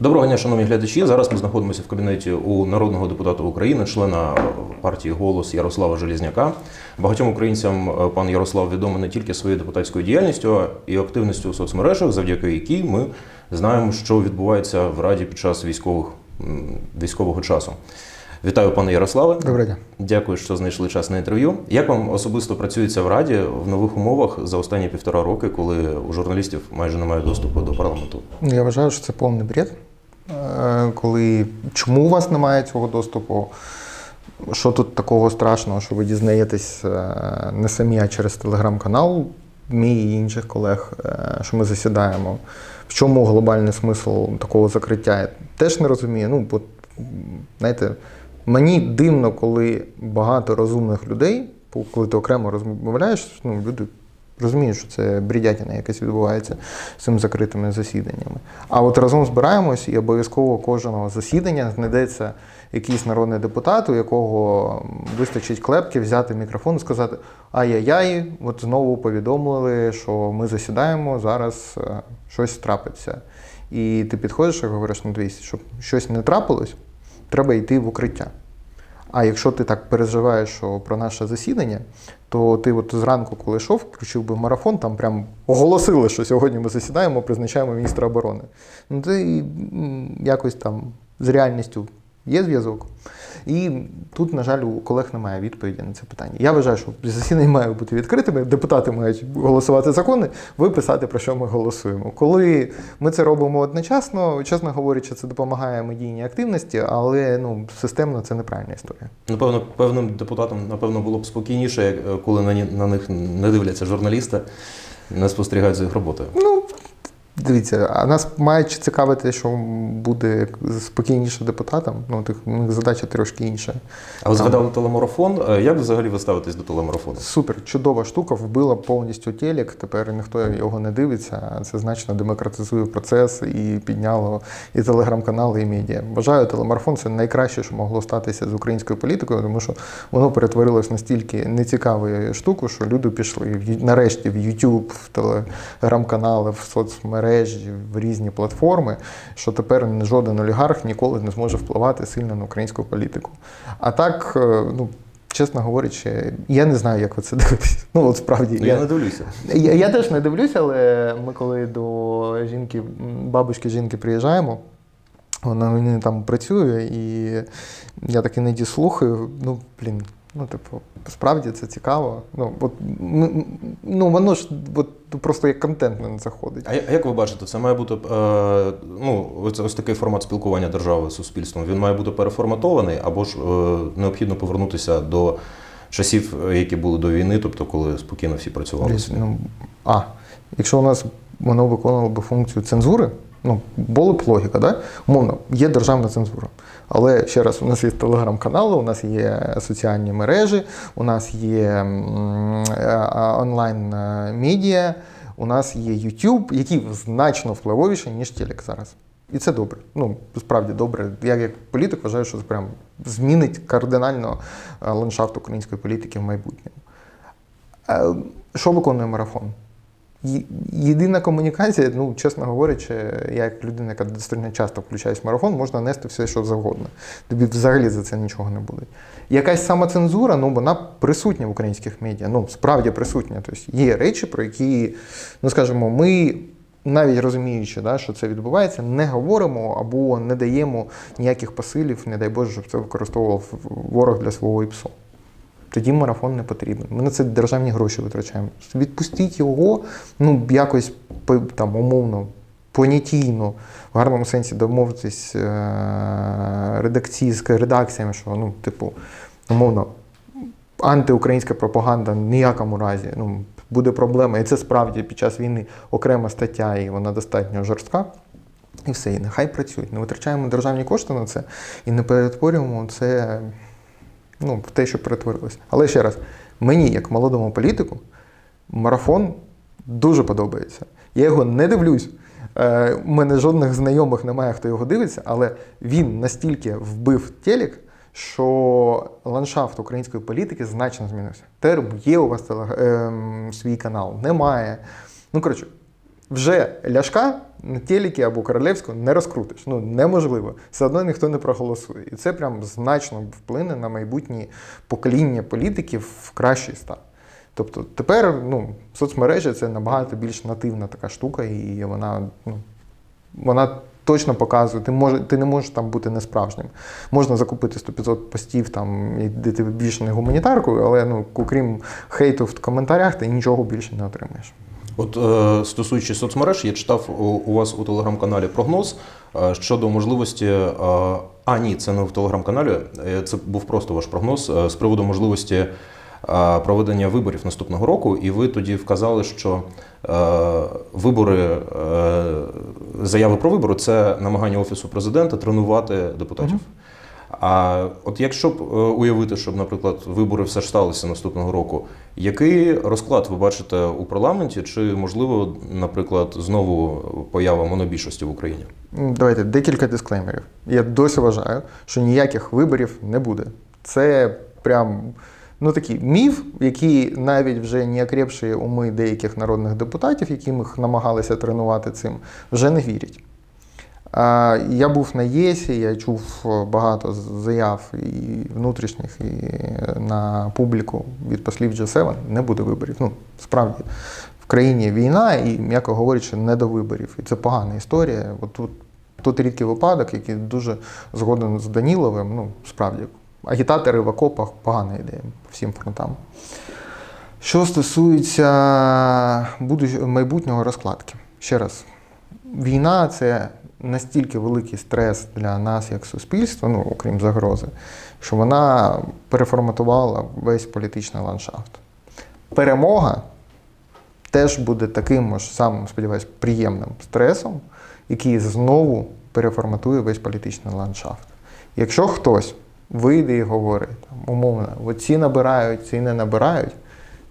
Доброго дня, шановні глядачі. Зараз ми знаходимося в кабінеті у народного депутата України, члена партії Голос Ярослава Желізняка. Багатьом українцям е, пан Ярослав відомий не тільки своєю депутатською діяльністю, а і активністю у соцмережах, завдяки якій ми знаємо, що відбувається в Раді під час військових військового часу. Вітаю, пане Ярославе. Доброго дня. Дякую, що знайшли час на інтерв'ю. Як вам особисто працюється в Раді в нових умовах за останні півтора роки, коли у журналістів майже немає доступу до парламенту? Ну, Я вважаю, що це повний бред. Е, Коли чому у вас немає цього доступу? Що тут такого страшного, що ви дізнаєтесь е, не самі, а через телеграм-канал, мій і інших колег, е, що ми засідаємо. В чому глобальний смисл такого закриття? Я теж не розумію. Ну, бо, знаєте, мені дивно, коли багато розумних людей, коли ти окремо розмовляєш, ну, люди розуміють, що це бредятина якась відбувається з цими закритими засіданнями. А от разом збираємось і обов'язково кожного засідання знайдеться якийсь народний депутат, у якого вистачить клепки взяти мікрофон і сказати: ай-яй-яй, от знову повідомили, що ми засідаємо, зараз е, щось трапиться. І ти підходиш і говориш, ну дивись, щоб щось не трапилось, треба йти в укриття. А якщо ти так переживаєш що про наше засідання, то ти от зранку, коли йшов, включив би марафон, там прям оголосили, що сьогодні ми засідаємо, призначаємо міністра оборони. Ну ти якось там з реальністю є зв'язок. І тут, на жаль, у колег немає відповіді на це питання. Я вважаю, що засідання має бути відкритими, депутати мають голосувати закони, ви писати, про що ми голосуємо. Коли ми це робимо одночасно, чесно говорячи, це допомагає медійній активності, але ну, системно це неправильна історія. Напевно, певним депутатам напевно було б спокійніше, е, коли на, на них не дивляться журналісти, не спостерігають за їх роботою. Ну, дивіться, а нас має цікавити, що буде спокійніше депутатам. Ну, тих, них задача трошки інша. А ви згадали телемарафон. Е, Як взагалі ви ставитесь до телемарафону? Супер, чудова штука, вбила повністю телек. Тепер ніхто його не дивиться. Це значно демократизує процес і підняло і телеграм-канали, і медіа. Вважаю, телемарафон це найкраще, що могло статися з українською політикою, тому що воно перетворилось настільки нецікавою штуку, що люди пішли нарешті в YouTube, в телеграм-канали, в соцмережі, в різні платформи, що тепер жоден олігарх ніколи не зможе впливати сильно на українську політику. А так, е, ну. Чесно говорячи, я не знаю, як ви це дивитесь. Ну, от справді. Ну, я не дивлюся. Я, я теж не дивлюся, але ми коли до жінки, бабушки жінки приїжджаємо, вона мені там працює, і я так іноді слухаю. Ну, блін, ну, типу, справді це цікаво. Ну, от, ну воно ж от, просто як контент не заходить. А як ви бачите, це має бути е, ну, ось, ось такий формат спілкування держави з суспільством. Він має бути переформатований, або ж е, необхідно повернутися до часів, які були до війни, тобто коли спокійно всі працювали. Десь, ну, а, якщо у нас воно виконувало би функцію цензури, ну, було б логіка, да? Умовно, є державна цензура. Але ще раз, у нас є телеграм-канали, у нас є соціальні мережі, у нас є е, онлайн-медіа, у нас є YouTube, які значно впливовіші, ніж телек зараз. І це добре. Ну, справді добре. Я як політик вважаю, що це прям змінить кардинально е, ландшафт української політики в майбутньому. Е, Що виконує марафон? Єдина комунікація, ну, чесно говорячи, я як людина, яка достатньо часто включаюсь в марафон, можна нести все, що завгодно. Тобі взагалі за це нічого не буде. Якась самоцензура, ну, вона присутня в українських медіа, ну, справді присутня. Тобто є речі, про які, ну, скажімо, ми. Навіть розуміючи, да, що це відбувається, не говоримо або не даємо ніяких посилів, не дай Боже, щоб це використовував ворог для свого ІПСО тоді марафон не потрібен. Ми на це державні гроші витрачаємо. Відпустіть його, ну якось там умовно, понятійно, в гарному сенсі домовитись е, редакції з редакціями, що ну, типу, умовно, антиукраїнська пропаганда в ніякому разі. Ну, буде проблема. І це справді під час війни окрема стаття, і вона достатньо жорстка. І все, і нехай працюють. Не витрачаємо державні кошти на це і не перетворюємо це ну, в те, що перетворилось. Але ще раз, мені, як молодому політику, марафон дуже подобається. Я його не дивлюсь. Е, У мене жодних знайомих немає, хто його дивиться, але він настільки вбив телек, що ландшафт української політики значно змінився. Тепер є у вас телег... ем, свій канал, немає. Ну, коротше, вже ляшка на телекі або королевську не розкрутиш. Ну неможливо. Все одно ніхто не проголосує. І це прям значно вплине на майбутнє покоління політиків в кращий стан. Тобто тепер ну, соцмережі це набагато більш нативна така штука, і вона, ну, вона точно показує, ти, може, ти не можеш там бути несправжнім. Можна закупити 100-500 постів, там, і де ти більше не гуманітаркою, але ну, окрім хейту в коментарях, ти нічого більше не отримаєш. От е, стосуючись соцмереж, я читав у, вас у телеграм-каналі прогноз е, щодо можливості. Е, а ні, це не в телеграм-каналі. е, Це був просто ваш прогноз з приводу можливості проведення виборів наступного року. І ви тоді вказали, що вибори, заяви про вибори це намагання офісу президента тренувати депутатів. А от якщо б е, уявити, щоб, наприклад, вибори все ж сталися наступного року, який розклад ви бачите у парламенті? Чи можливо, наприклад, знову поява монобільшості в Україні? Давайте декілька дисклеймерів. Я досі вважаю, що ніяких виборів не буде. Це прям ну такий міф, який навіть вже не окрепші уми деяких народних депутатів, які ми намагалися тренувати цим, вже не вірять. Я був на ЄСі, я чув е, багато заяв і внутрішніх, і е, на публіку від послів G7. Не буде виборів. Ну, справді, в країні війна, і, м'яко говорячи, не до виборів. І це погана історія. От тут, тут рідкий випадок, який дуже згоден з Даніловим. Ну, справді, агітатори в окопах погана ідея по всім фронтам. Що стосується майбутнього розкладки, ще раз, війна це настільки великий стрес для нас як суспільства, ну окрім загрози, що вона переформатувала весь політичний ландшафт. Перемога теж буде таким ж самим, сподіваюсь, приємним стресом, який знову переформатує весь політичний ландшафт. Якщо хтось вийде і говорить, умовно, от ці набирають, ці не набирають,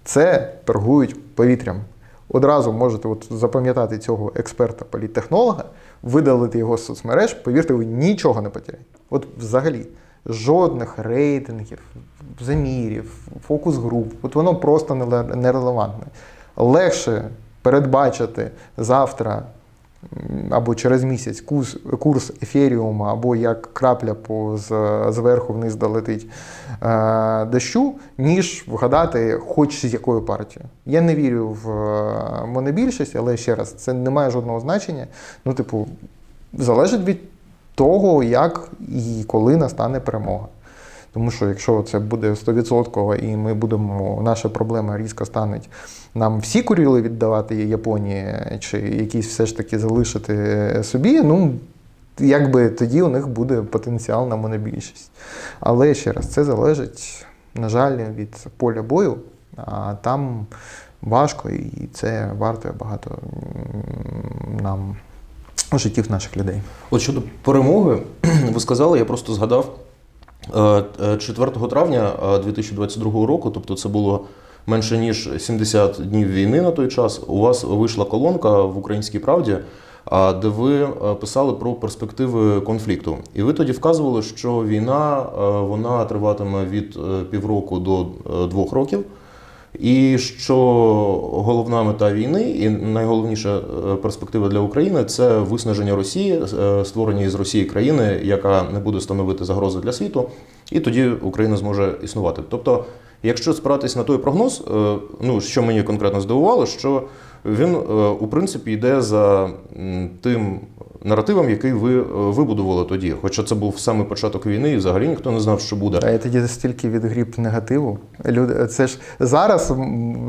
це торгують повітрям. Одразу можете от запам'ятати цього експерта політтехнолога, видалити його з соцмереж, повірте, ви нічого не потеряєте. От взагалі жодних рейтингів, замірів, фокус-груп, от воно просто нерелевантне. Легше передбачити завтра або через місяць курс, курс ефіріума, або як крапля по зверху вниз долетить е, дощу, ніж вгадати хоч з якою партією. Я не вірю в е, монобільшість, але ще раз, це не має жодного значення. Ну, типу, залежить від того, як і коли настане перемога. Тому що якщо це буде 100% і ми будемо, наша проблема різко стане, нам всі Куріли віддавати Японії, чи якісь все ж таки залишити собі, ну якби тоді у них буде потенціал на монобільшість. Але ще раз, це залежить, на жаль, від поля бою, а там важко і це вартує багато нам життів наших людей. От щодо перемоги, ви сказали, я просто згадав е, е, 4 травня е, 2022 року, тобто це було менше ніж 70 днів війни на той час. У вас вийшла колонка в Українській правді, де ви е, писали про перспективи конфлікту. І ви тоді вказували, що війна е, вона триватиме від е, півроку до е, двох років. І що головна мета війни і найголовніша е, перспектива для України це виснаження Росії, е, створення із Росії країни, яка не буде становити загрози для світу, і тоді Україна зможе існувати. Тобто, якщо спиратись на той прогноз, е, ну що мені конкретно здивувало, що він е, у принципі йде за тим наративом, який ви е, вибудували тоді. Хоча це був саме початок війни, і взагалі ніхто не знав, що буде. А я тоді стільки відгріб негативу. Люди, це ж зараз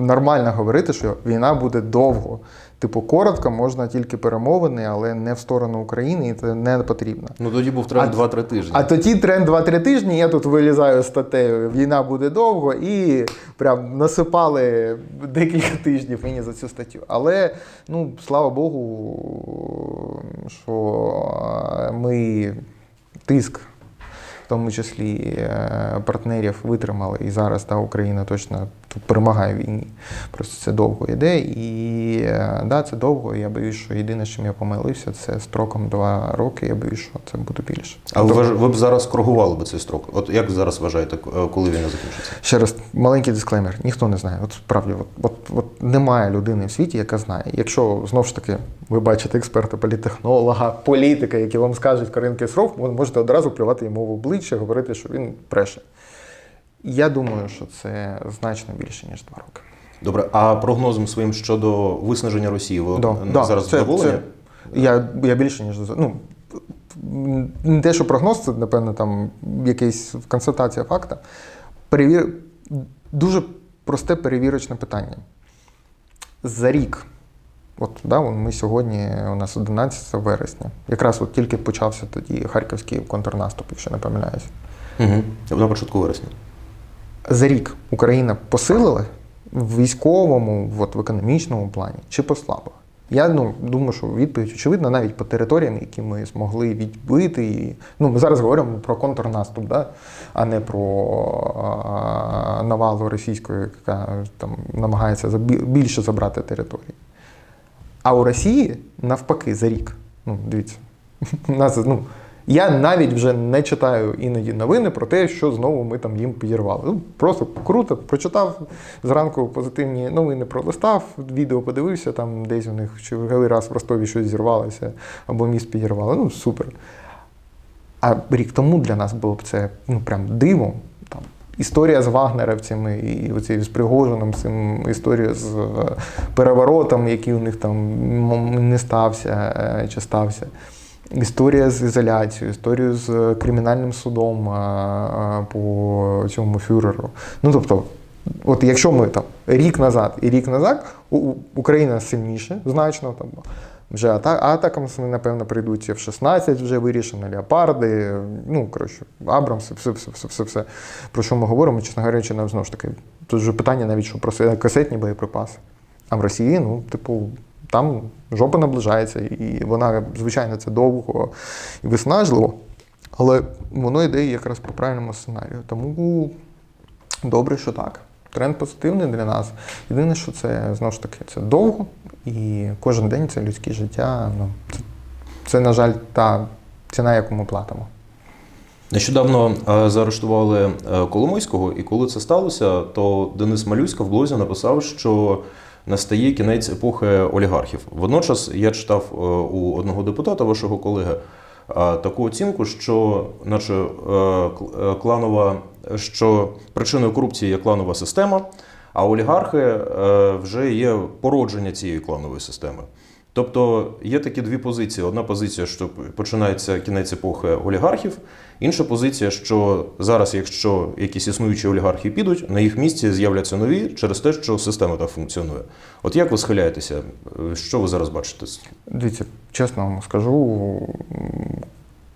нормально говорити, що війна буде довго. Типу, коротко можна тільки перемовини, але не в сторону України, і це не потрібно. Ну тоді був тренд А- 2-3 тижні. А тоді тренд 2-3 тижні. Я тут вилізаю статтею, війна буде довго, і прям насипали декілька тижнів мені за цю статтю. Але ну слава Богу, що ми тиск В тому числі е, партнерів, витримали. І зараз та Україна точно перемагає в війні. Просто це довго йде. І е, да, це довго. Я боюсь, що єдине, чим я помилився, це строком два роки. Я боюсь, що це буде більше. А ви, ви б зараз коригували б цей строк? От як зараз вважаєте, е, коли війна закінчиться? Ще раз, маленький дисклеймер, ніхто не знає. От справді, от, от, от немає людини в світі, яка знає. Якщо знову ж таки ви бачите експерта, політехнолога, політика, які вам скажуть коринки срок, ви можете одразу плювати йому в обличчя, говорити, що він бреше. Я думаю, що це значно більше, ніж два роки. Добре, а прогнозом своїм щодо виснаження Росії ви Да, е, да, зараз це- це- я, я більше, ніж ну, не те, що прогноз, це, напевно, там якась констатація факта. Перевір... Дуже просте перевірочне питання. За рік, от да, ми сьогодні, у нас 11 вересня, якраз от тільки почався тоді харківський контрнаступ, якщо не помиляюсь. Угу. На початку вересня. За рік Україна посилила в військовому, от, в економічному плані чи послабила? Я ну, думаю, що відповідь очевидна навіть по територіям, які ми змогли відбити. І, ну, ми зараз говоримо про контрнаступ, да? а не про навалу російської, яка там намагається більше забрати території. А у Росії навпаки за рік. Ну, дивіться, нас, ну, я навіть вже не читаю іноді новини про те, що знову ми там їм підірвали. Ну, просто круто, прочитав зранку позитивні новини, пролистав, відео подивився, там десь у них черговий раз в Ростові щось зірвалося або міст підірвали. Ну, супер. А рік тому для нас було б це ну, прям дивом. Там, історія з вагнерівцями і оцією з Пригожином, цим історія з е, переворотом, який у них там не стався е, чи стався. Історія з ізоляцією, історію з кримінальним судом по цьому фюреру. Ну тобто, от якщо ми там рік назад і рік назад, Україна сильніше, значно там. Вже атакам напевно, прийдуть в 16 вже вирішено, леопарди, ну, коротше, Абрамси, все, все, все, все, все. Про що ми говоримо, чесно говорячи, нам знову ж таки, тут вже питання навіть, що про касетні боєприпаси. А в Росії, ну, типу, там жопа наближається, і вона, звичайно, це довго і виснажливо, але воно йде якраз по правильному сценарію. Тому добре, що так. Тренд позитивний для нас. Єдине, що це знову ж таки це довго, і кожен день це людське життя. Ну, це, це, на жаль, та ціна, яку ми платимо. Нещодавно е, заарештували е, Коломойського, і коли це сталося, то Денис Малюська в блозі написав, що настає кінець епохи олігархів. Водночас я читав е, у одного депутата, вашого колеги, е, таку оцінку, що наче е, кл- кланова, що причиною корупції є кланова система, а олігархи вже є породження цієї кланової системи. Тобто є такі дві позиції: одна позиція, що починається кінець епохи олігархів, інша позиція, що зараз, якщо якісь існуючі олігархи підуть, на їх місці з'являться нові через те, що система так функціонує. От як ви схиляєтеся? Що ви зараз бачите? Дивіться, чесно вам скажу,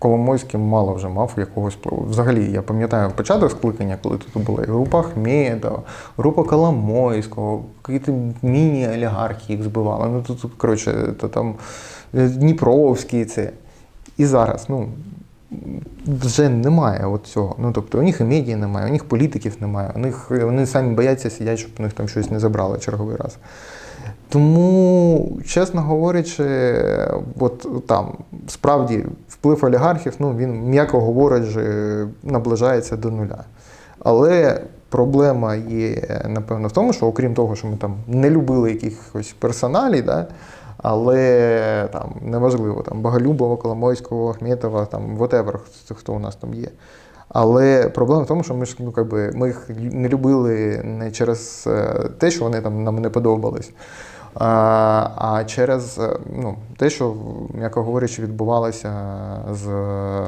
Коломойський мало вже мав якогось. Взагалі, я пам'ятаю початок скликання, коли тут була і група Ахмедова, група Коломойського, якісь міні-олігархи їх збивали. Ну тут, коротше, то там е, Дніпровський це. І зараз, ну. Вже немає от цього. Ну тобто у них і медіа немає, у них політиків немає, у них вони самі бояться сидять, щоб у них там щось не забрали черговий раз. Тому, чесно говорячи, от там справді вплив олігархів, ну він, м'яко говорячи, наближається до нуля. Але проблема є, напевно, в тому, що окрім того, що ми там не любили якихось персоналій, да, але там неважливо, там Боголюбова, Коломойського, Ахметова, там whatever, хто- у нас там є. Але проблема в тому, що ми ж ну, якби, ми їх не любили не через е, те, що вони там нам не подобались, а, а через е, ну, те, що, м'яко говорячи, відбувалося з е,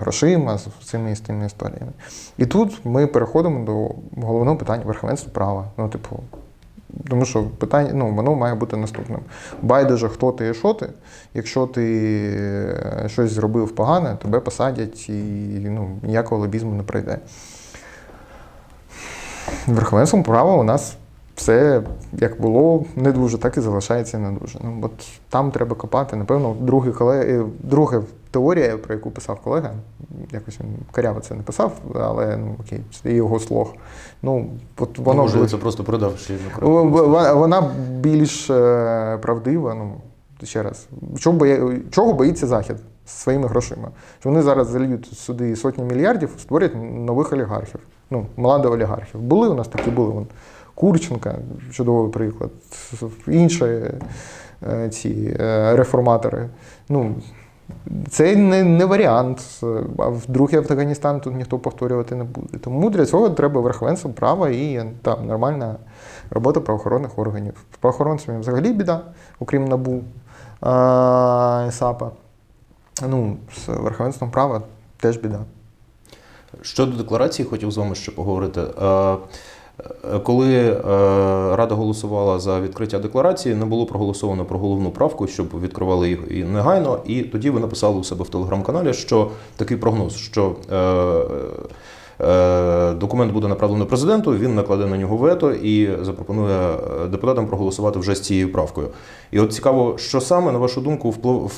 грошима, з цими з тими історіями. І тут ми переходимо до головного питання верховенства права. Ну, типу, тому що питання, ну, воно має бути наступним. Байдуже, хто ти і що ти. Якщо ти е, щось зробив погане, тебе посадять і ну, ніякого лобізму не пройде. Верховенством права у нас все як було не дуже, так і залишається не дуже. Ну, от там треба копати. Напевно, другий колег, друга теорія, про яку писав колега, якось він каряво це не писав, але ну окей, це його слог. Ну, от Воно можливо, буде- це просто передав ще Вона більш е, правдива. Ну, ще раз, чого, боя... чого боїться Захід з своїми грошима? Що вони зараз зальють сюди сотні мільярдів, створять нових олігархів. Ну, молодих олігархів. Були у нас такі були. Вон. Курченка, чудовий приклад, інші е, ці е, реформатори. Ну, це не, не варіант. А в другий Афганістан тут ніхто повторювати не буде. Тому для цього треба верховенство права і там нормальна робота правоохоронних органів. З правоохоронцями взагалі біда, окрім НАБУ а, САПа. Ну, з верховенством права теж біда. Щодо декларації, хотів з вами ще поговорити. Коли е, Рада голосувала за відкриття декларації, не було проголосовано про головну правку, щоб відкривали їх і негайно. І тоді ви написали у себе в телеграм-каналі, що такий прогноз, що е, е, документ буде направлений президенту, він накладе на нього вето і запропонує депутатам проголосувати вже з цією правкою. І от цікаво, що саме, на вашу думку, вплив,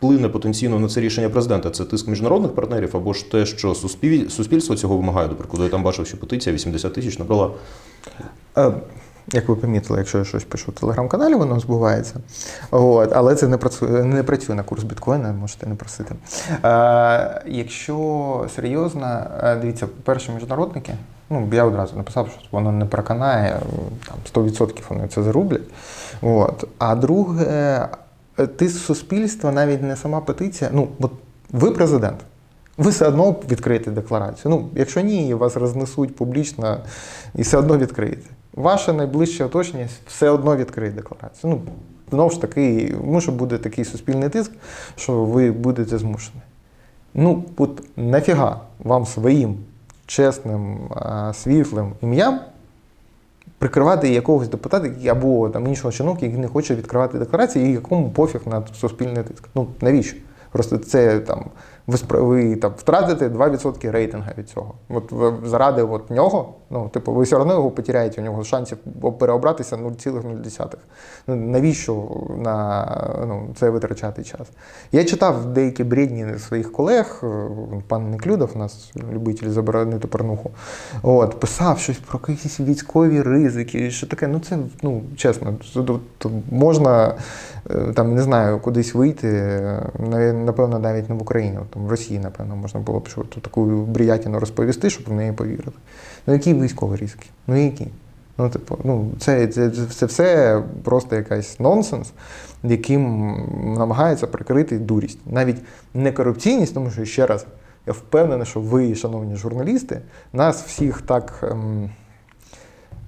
вплине потенційно на це рішення президента? Це тиск міжнародних партнерів або ж те, що суспільство цього вимагає. До прикладу, я там бачив, що петиція 80 тисяч набрала. Е, Як ви помітили, якщо я щось пишу в телеграм-каналі, воно збувається. От, але це не працює, не працює на курс біткоїна, можете не просити. Е, якщо серйозно, е, дивіться, перші міжнародники, ну я одразу написав, що воно не проканає, там 100% вони це зарублять. От. А друге, е, тиск суспільства, навіть не сама петиція. Ну, от ви президент. Ви все одно відкриєте декларацію. Ну, якщо ні, вас рознесуть публічно і все одно відкриєте. Ваше найближче оточення все одно відкриє декларацію. Ну, знову ж таки, може буде такий суспільний тиск, що ви будете змушені. Ну, от нафіга вам своїм чесним, світлим ім'ям прикривати якогось депутата або там іншого чиновника, який не хоче відкривати декларації, і якому пофіг на суспільний тиск. Ну навіщо? Просто це там ви, ви там втратите 2% рейтинга від цього. От ви заради от нього, ну типу, ви все одно його потеряєте, у нього шансів переобратися 0,0. Ну навіщо на ну, це витрачати час? Я читав деякі бредні своїх колег, пан Неклюдов, у нас любитель заборонити порнуху. От, писав щось про якісь військові ризики, що таке. Ну це ну чесно, тут можна е, там не знаю, кудись вийти. е, Напевно, навіть не в Україні, там в Росії, напевно, можна було б що таку бріятину розповісти, щоб в неї повірили. Ну які військові ризики? Ну які? Ну, типу, ну, це, це, це все просто якийсь нонсенс, яким намагається прикрити дурість. Навіть не корупційність, тому що ще раз, я впевнений, що ви, шановні журналісти, нас всіх так. Ем,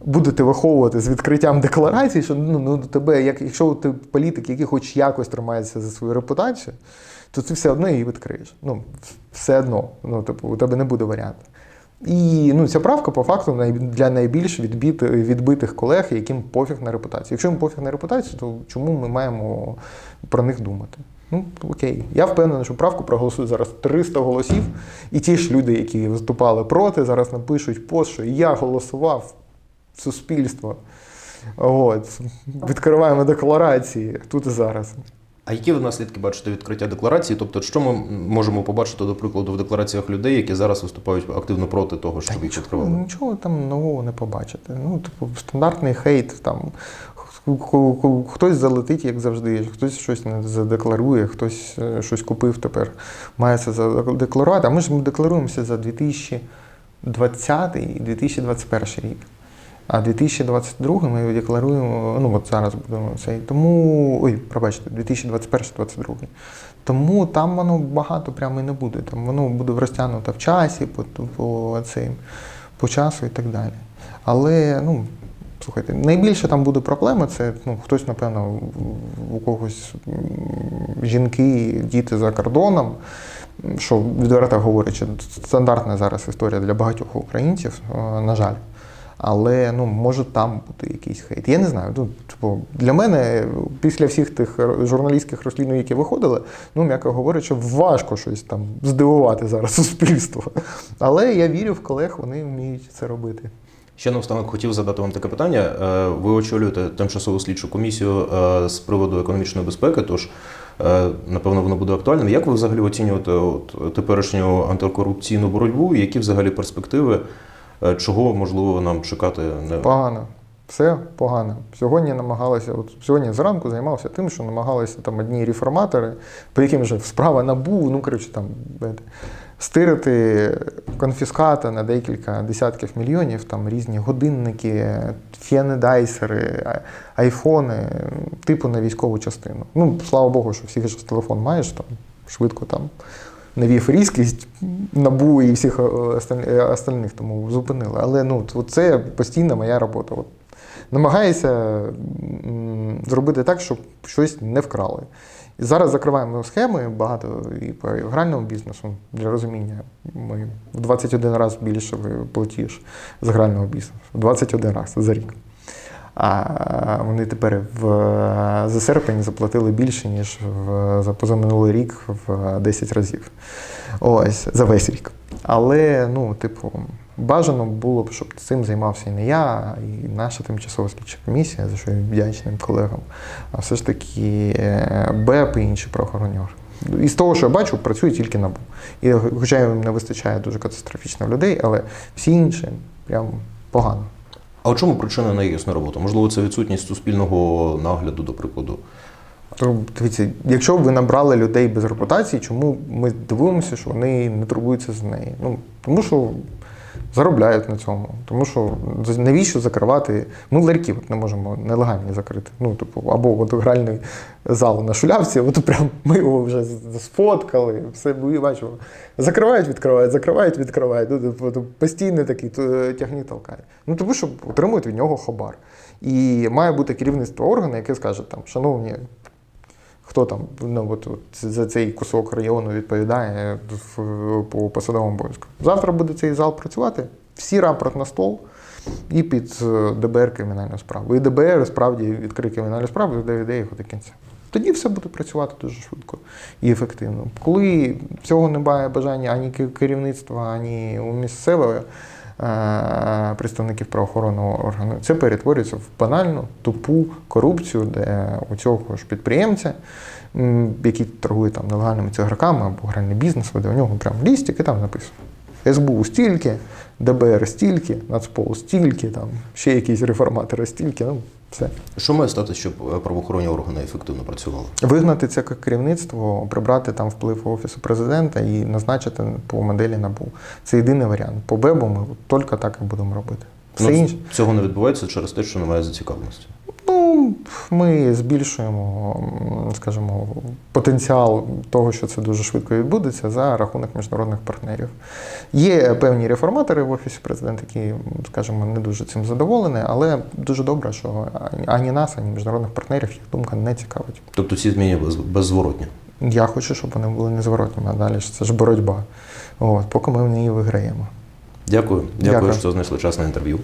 Будете виховувати з відкриттям декларації, що ну, ну тебе, як, якщо ти політик, який хоч якось тримається за свою репутацію, то ти все одно її відкриєш. Ну, все одно. Ну, типу, у тебе не буде варіанту. І ну, ця правка по факту для найбільш відбит, відбитих колег, яким пофіг на репутацію. Якщо їм пофіг на репутацію, то чому ми маємо про них думати? Ну, окей. Я впевнений, що правку проголосує зараз 300 голосів, і ті ж люди, які виступали проти, зараз напишуть пост, що я голосував суспільство. От. Відкриваємо декларації тут і зараз. А які ви наслідки бачите відкриття декларації? Тобто, що ми можемо побачити, до прикладу, в деклараціях людей, які зараз виступають активно проти того, щоб їх відкривали? Нічого там нового не побачите. Ну, типу, стандартний хейт, там хтось залетить, як завжди, хтось щось не задекларує, хтось е, щось купив тепер, має це задекларувати. А ми ж ми декларуємося за 2020 і 2021 рік. А 2022 ми декларуємо, ну от зараз будемо цей. Тому, ой, пробачте, 2021-2022. Тому там воно багато прямо і не буде. Там воно буде розтягнуто в часі, по, по, цим, по часу і так далі. Але, ну, слухайте, найбільше там буде проблема, це ну, хтось, напевно, у- когось жінки, діти за кордоном. Що відверто говорячи, стандартна зараз історія для багатьох українців, е, на жаль. Але ну, може там бути якийсь хейт. Я не знаю. Ну, типу, для мене після всіх тих журналістських розслідувань, які виходили, ну, м'яко говорячи, важко щось там здивувати зараз суспільство. Але я вірю в колег, вони вміють це робити. Ще наостанок хотів задати вам таке питання. Е, Ви очолюєте тимчасову слідчу комісію е, з приводу економічної безпеки, тож е, напевно воно буде актуальним. Як ви взагалі оцінюєте от, теперішню антикорупційну боротьбу? Які взагалі перспективи? Е, Чого можливо нам чекати? Не- Погано. Все погано. Сьогодні намагалися, от сьогодні зранку займався тим, що намагалися там одні реформатори, по яким вже справа набув, ну коротше там стирити конфіскати на декілька десятків мільйонів, там різні годинники, фіни дайсери, ай- айфони, типу на військову частину. Ну, слава Богу, що всіх ж телефон маєш там швидко там. Навів різкість набу і всіх е, е, остальних, тому зупинили. Але ну, це постійна моя робота. От намагаюся зробити так, щоб щось не вкрали. Зараз закриваємо схеми багато і по гральному бізнесу для розуміння. Ми в 21 раз більше платіж з грального бізнесу. 21 раз за рік. А вони тепер в, за серпень заплатили більше, ніж в, за позаминулий рік в 10 разів. Ось, за весь рік. Але, ну, типу, бажано було б, щоб цим займався і не я, і наша тимчасова слідча комісія, за що я вдячним колегам, а все ж таки е, БЕП і інші правоохоронні органи. З того, що я бачу, працює тільки НАБУ. І хоча їм не вистачає дуже катастрофічно людей, але всі інші прям погано. А у чому причина неякісної роботи? Можливо, це відсутність суспільного нагляду, до прикладу. То дивіться, якщо ви набрали людей без репутації, чому ми дивуємося, що вони не турбуються з неї? Ну тому що заробляють на цьому. Тому що навіщо закривати? Ми ларьків не можемо нелегальні закрити. Ну, типу, або от гральний зал на шулявці, от прям ми його вже сфоткали, все ми бачимо. Закривають, відкривають, закривають, відкривають. Ну, типу, постійно такий то- тягні толкає. Ну тому що отримують від нього хабар. І має бути керівництво органу, яке скаже там, шановні. Хто там ну, от, от, за цей кусок району відповідає в- по посадовому обов'язку? Завтра буде цей зал працювати, всі рапорт на стол і під е, ДБР кримінальну справу. І ДБР справді відкриє кримінальну справу і доведе його до кінця. Тоді все буде працювати дуже швидко і ефективно. Коли цього немає бажання ані керівництва, ані у місцевого е, представників правоохоронного органу, це перетворюється в банальну, тупу корупцію, де у цього ж підприємця, який торгує там нелегальними цигарками або гральний бізнес, веде у нього прям лістик і там написано. СБУ стільки, ДБР стільки, Нацпол стільки, там ще якісь реформатори стільки, ну все. Що має стати, щоб е, правоохоронні органи ефективно працювали? Вигнати це як керівництво, прибрати там вплив офісу президента і назначити по моделі НАБУ. Це єдиний варіант. По БЕБу ми тільки так і будемо робити. Все Ну, інше. цього не відбувається через те, що немає зацікавленості. Ну, ми збільшуємо, скажімо, потенціал того, що це дуже швидко відбудеться за рахунок міжнародних партнерів. Є певні реформатори в офісі президента, які, скажімо, не дуже цим задоволені, але дуже добре, що ані- нас, ані міжнародних партнерів їх думка не цікавить. Тобто ці зміни без- беззворотні. Я хочу, щоб вони були незворотніми, а далі ж це ж боротьба. От, поки ми в неї виграємо. Дякую. Дякую, Дякую. що знайшли час на інтерв'ю.